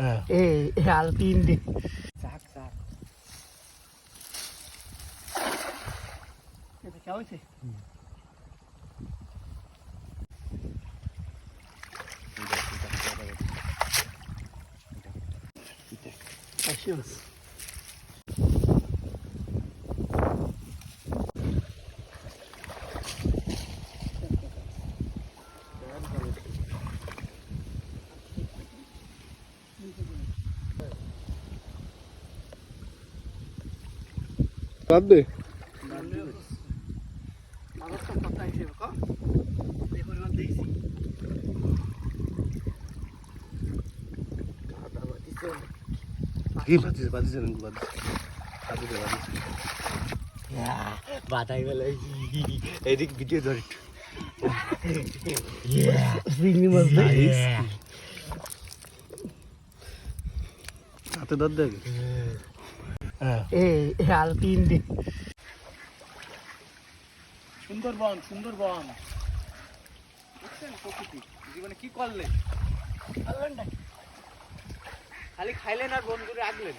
হ্যাঁ। এই আর তিন দিন চাক চাক এটা কেমন হয়েছে আসি বাদ? দে ক বাদিস বাদিস বাদিস বাদিস বাদিস বাতাই বেলা এদিক ভিডিও ধর একটু। চিংড়ি মাছ হাতে ধর দেখ হ্যাঁ। এই তিন দিন সুন্দরবন সুন্দরবন। বুঝছেন প্রকৃতি জীবনে কি করলেন খালি খাইলেন আর বন্ধুরে রাখলেন।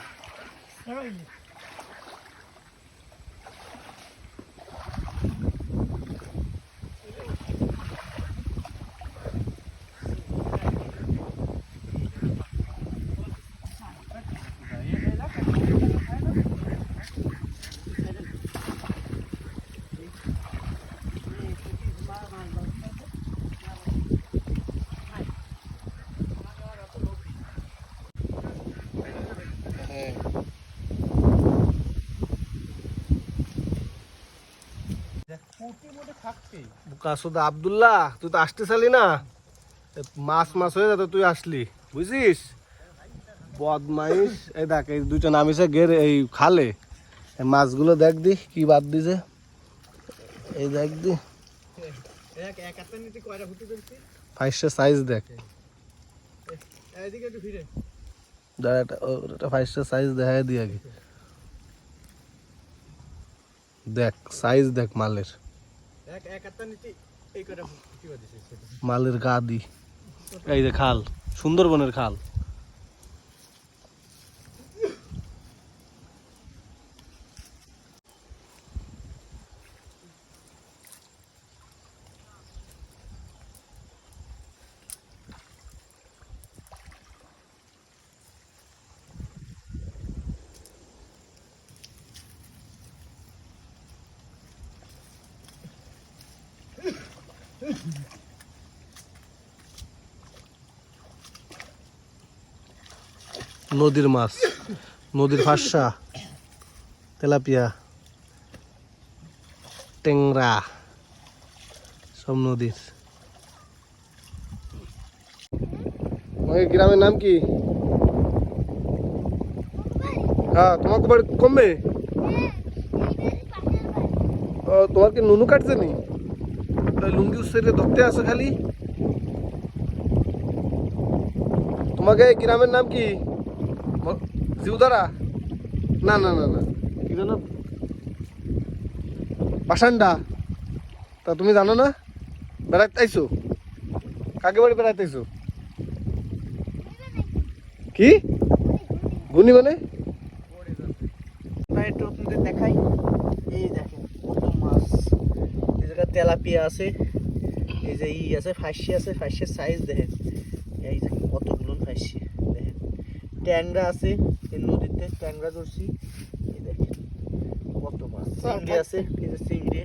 কাসুদ আব্দুল্লাহ তুই তো আসতে চালি না। মাছ মাছ হয়ে যেত তুই আসলি। বুঝছিস বদমাইশ। এই দেখ এই দুইটা নামিছে গের এই খালে। মাছগুলো দেখ দি কি বাদ দিছে। এই দেখ দি। ফাইসের সাইজ দেখ। সাইজ দেখাই দি আগে। দেখ সাইজ দেখ মালের। মালের গাদি এই যে খাল সুন্দরবনের খাল। নদীর মাছ নদীর ফাঁসা তেলাপিয়া টেংরা সব নদীর। গ্রামের নাম কি? হ্যাঁ তোমাকে বাড়ি কমবে? ও তোমার কি নুনু কাটছে নি? তো লুঙ্গি উৎসেরে ধরতে আসো খালি। তোমাকে গ্রামের নাম কি? জিউদারা? না না না না। কি জানো? পাষান্ডা তা তুমি জানো না? বেড়াতে আইছো? কাকে বাড়ি বেড়াতে আইছো? কি? গুনি মানে? একটু দেখাই এই দেখেন কত মাছ এই জায়গায় তেলাপিয়া আছে এই যে ই আছে ফাঁসি আছে ফাঁসির সাইজ দেখেন। এই কতগুলো ফাঁসি দেখেন। ট্যাংরা আছে এই নদীতে ট্যাংরা ধরছি এই দেখেন। কত মাছ। চিংড়ি আছে এই যে